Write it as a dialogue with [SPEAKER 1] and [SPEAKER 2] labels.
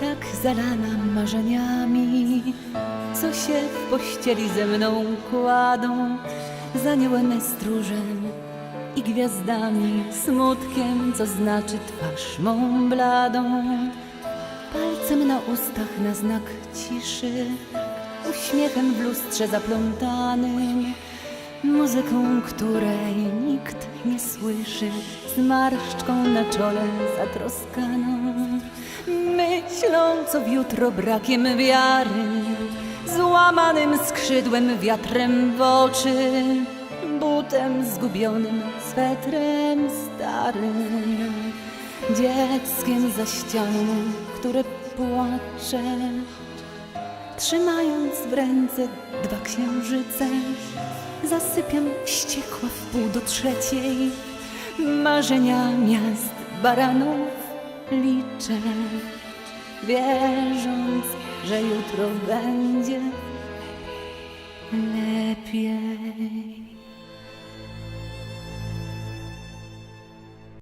[SPEAKER 1] tak zalana marzeniami, co się w pościeli ze mną kładą, z aniołem stróżem i gwiazdami, smutkiem, co znaczy twarz mą bladą. Palcem na ustach na znak ciszy, uśmiechem w lustrze zaplątanym, muzyką, której nikt nie słyszy, z marszczką na czole zatroskaną. Myśląc w jutro brakiem wiary, złamanym skrzydłem wiatrem w oczy, butem zgubionym, swetrem starym, dzieckiem za ścianą, które płacze. Trzymając w ręce dwa księżyce, zasypiam wściekła w pół do trzeciej. Marzenia miast, baranów liczę, wierząc, że jutro będzie